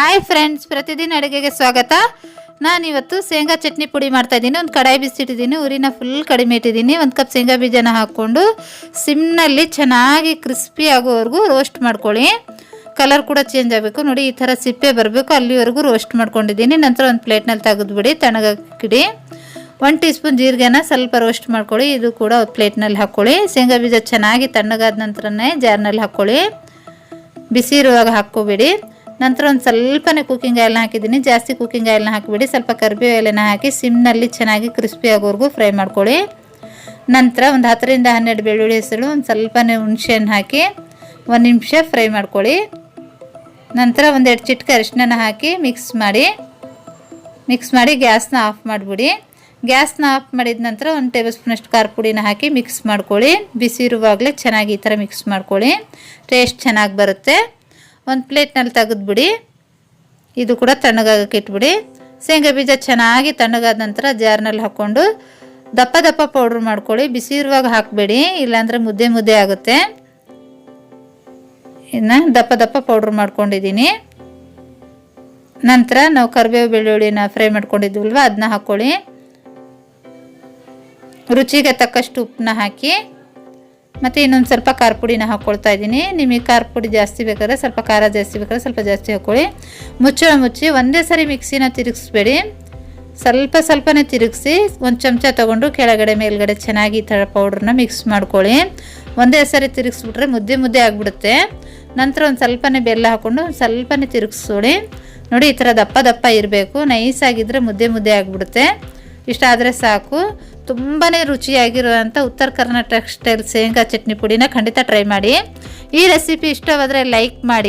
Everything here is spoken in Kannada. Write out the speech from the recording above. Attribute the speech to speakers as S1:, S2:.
S1: ಹಾಯ್ ಫ್ರೆಂಡ್ಸ್ ಪ್ರತಿದಿನ ಅಡುಗೆಗೆ ಸ್ವಾಗತ. ನಾನಿವತ್ತು ಶೇಂಗಾ ಚಟ್ನಿ ಪುಡಿ ಮಾಡ್ತಾ ಇದ್ದೀನಿ. ಒಂದು ಕಡಾಯಿ ಬಿಸಿಟ್ಟಿದ್ದೀನಿ ಉರಿನ ಫುಲ್ ಕಡಿಮೆ ಇಟ್ಟಿದ್ದೀನಿ. ಒಂದು ಕಪ್ ಶೇಂಗಾ ಬೀಜನ ಹಾಕ್ಕೊಂಡು ಸಿಮ್ನಲ್ಲಿ ಚೆನ್ನಾಗಿ ಕ್ರಿಸ್ಪಿ ಆಗೋವರೆಗೂ ರೋಸ್ಟ್ ಮಾಡ್ಕೊಳ್ಳಿ. ಕಲರ್ ಕೂಡ ಚೇಂಜ್ ಆಗಬೇಕು. ನೋಡಿ, ಈ ಥರ ಸಿಪ್ಪೆ ಬರಬೇಕು. ಅಲ್ಲಿವರೆಗೂ ರೋಸ್ಟ್ ಮಾಡ್ಕೊಂಡಿದ್ದೀನಿ. ನಂತರ ಒಂದು ಪ್ಲೇಟ್ನಲ್ಲಿ ತೆಗೆದುಬಿಡಿ, ತಣ್ಣಗಾಕಿಡಿ. ಒನ್ ಟೀ ಸ್ಪೂನ್ ಜೀರಿಗೆನ ಸ್ವಲ್ಪ ರೋಸ್ಟ್ ಮಾಡ್ಕೊಳ್ಳಿ. ಇದು ಕೂಡ ಒಂದು ಪ್ಲೇಟ್ನಲ್ಲಿ ಹಾಕ್ಕೊಳ್ಳಿ. ಶೇಂಗಾ ಬೀಜ ಚೆನ್ನಾಗಿ ತಣ್ಣಗಾದ ನಂತರನೇ ಜಾರ್ನಲ್ಲಿ ಹಾಕ್ಕೊಳ್ಳಿ. ಬಿಸಿ ಇರುವಾಗ ಹಾಕ್ಕೋಬೇಡಿ. ನಂತರ ಒಂದು ಸ್ವಲ್ಪನೇ ಕುಕ್ಕಿಂಗ್ ಆಯಿಲ್ನ ಹಾಕಿದ್ದೀನಿ. ಜಾಸ್ತಿ ಕುಕ್ಕಿಂಗ್ ಆಯಿಲ್ನ ಹಾಕಿಬಿಡಿ. ಸ್ವಲ್ಪ ಕರಿಬೇವು ಎಲೆನ ಹಾಕಿ ಸಿಮ್ನಲ್ಲಿ ಚೆನ್ನಾಗಿ ಕ್ರಿಸ್ಪಿ ಆಗೋವರೆಗೂ ಫ್ರೈ ಮಾಡ್ಕೊಳ್ಳಿ. ನಂತರ ಒಂದು ಹತ್ತರಿಂದ ಹನ್ನೆರಡು ಬೆಳ್ಳುಳ್ಳಿ ಹೆಸರು, ಒಂದು ಸ್ವಲ್ಪನೇ ಹುಣಸೆಹಣ್ಣು ಹಾಕಿ ಒಂದು ನಿಮಿಷ ಫ್ರೈ ಮಾಡ್ಕೊಳ್ಳಿ. ನಂತರ ಒಂದೆರಡು ಚಿಟ್ಕೆ ಅರಿಶಿನ ಹಾಕಿ ಮಿಕ್ಸ್ ಮಾಡಿ. ಮಿಕ್ಸ್ ಮಾಡಿ ಗ್ಯಾಸ್ನ ಆಫ್ ಮಾಡಿಬಿಡಿ. ಗ್ಯಾಸ್ನ ಆಫ್ ಮಾಡಿದ ನಂತರ ಒಂದು ಟೇಬಲ್ ಸ್ಪೂನಷ್ಟು ಖಾರ ಪುಡಿನ ಹಾಕಿ ಮಿಕ್ಸ್ ಮಾಡ್ಕೊಳ್ಳಿ. ಬಿಸಿ ಇರುವಾಗಲೇ ಚೆನ್ನಾಗಿ ಈ ಥರ ಮಿಕ್ಸ್ ಮಾಡ್ಕೊಳ್ಳಿ. ಟೇಸ್ಟ್ ಚೆನ್ನಾಗಿ ಬರುತ್ತೆ. ಒಂದು ಪ್ಲೇಟ್ನಲ್ಲಿ ತೆಗೆದ್ಬಿಡಿ ಇದು ಕೂಡ ತಣ್ಣಗಾಗಕ್ಕೆ ಇಟ್ಬಿಡಿ. ಶೇಂಗಾ ಬೀಜ ಚೆನ್ನಾಗಿ ತಣ್ಣಗಾದ ನಂತರ ಜಾರ್ನಲ್ಲಿ ಹಾಕ್ಕೊಂಡು ದಪ್ಪ ದಪ್ಪ ಪೌಡ್ರ್ ಮಾಡ್ಕೊಳ್ಳಿ. ಬಿಸಿ ಇರುವಾಗ ಹಾಕಬೇಡಿ, ಇಲ್ಲಾಂದರೆ ಮುದ್ದೆ ಮುದ್ದೆ ಆಗುತ್ತೆ. ಇನ್ನು ದಪ್ಪ ದಪ್ಪ ಪೌಡ್ರ್ ಮಾಡ್ಕೊಂಡಿದ್ದೀನಿ. ನಂತರ ನಾವು ಕರಿಬೇವು ಬೆಳ್ಳುಳ್ಳಿನ ಫ್ರೈ ಮಾಡ್ಕೊಂಡಿದ್ವಲ್ವ ಅದನ್ನ ಹಾಕ್ಕೊಳ್ಳಿ. ರುಚಿಗೆ ತಕ್ಕಷ್ಟು ಉಪ್ಪನ್ನ ಹಾಕಿ. ಮತ್ತು ಇನ್ನೊಂದು ಸ್ವಲ್ಪ ಖಾರ ಪುಡಿನ ಹಾಕ್ಕೊಳ್ತಾ ಇದ್ದೀನಿ. ನಿಮಗೆ ಖಾರ ಪುಡಿ ಜಾಸ್ತಿ ಬೇಕಾದ್ರೆ ಸ್ವಲ್ಪ ಖಾರ ಜಾಸ್ತಿ ಬೇಕಾದ್ರೆ ಸ್ವಲ್ಪ ಜಾಸ್ತಿ ಹಾಕ್ಕೊಳ್ಳಿ ಮುಚ್ಚಳ ಮುಚ್ಚಿ ಒಂದೇ ಸರಿ ಮಿಕ್ಸಿನ ತಿರುಗಿಸ್ಬೇಡಿ. ಸ್ವಲ್ಪ ಸ್ವಲ್ಪನೇ ತಿರುಗಿಸಿ ಒಂದು ಚಮಚ ತೊಗೊಂಡು ಕೆಳಗಡೆ ಮೇಲ್ಗಡೆ ಚೆನ್ನಾಗಿ ಈ ಥರ ಪೌಡ್ರನ್ನ ಮಿಕ್ಸ್ ಮಾಡ್ಕೊಳ್ಳಿ. ಒಂದೇ ಸರಿ ತಿರುಗಿಸ್ಬಿಟ್ರೆ ಮುದ್ದೆ ಮುದ್ದೆ ಆಗಿಬಿಡುತ್ತೆ. ನಂತರ ಒಂದು ಸ್ವಲ್ಪನೇ ಬೆಲ್ಲ ಹಾಕ್ಕೊಂಡು ಸ್ವಲ್ಪನೇ ತಿರುಗಿಸ್ಕೊಳ್ಳಿ ನೋಡಿ ಈ ಥರ ದಪ್ಪ ದಪ್ಪ ಇರಬೇಕು. ನೈಸಾಗಿದ್ದರೆ ಮುದ್ದೆ ಮುದ್ದೆ ಆಗಿಬಿಡುತ್ತೆ. ಇಷ್ಟ ಆದರೆ ಸಾಕು. ತುಂಬಾ ರುಚಿಯಾಗಿರುವಂಥ ಉತ್ತರ ಕರ್ನಾಟಕ ಸ್ಟೈಲ್ ಶೇಂಗಾ ಚಟ್ನಿ ಪುಡಿನ ಖಂಡಿತ ಟ್ರೈ ಮಾಡಿ. ಈ ರೆಸಿಪಿ ಇಷ್ಟವಾದರೆ ಲೈಕ್ ಮಾಡಿ.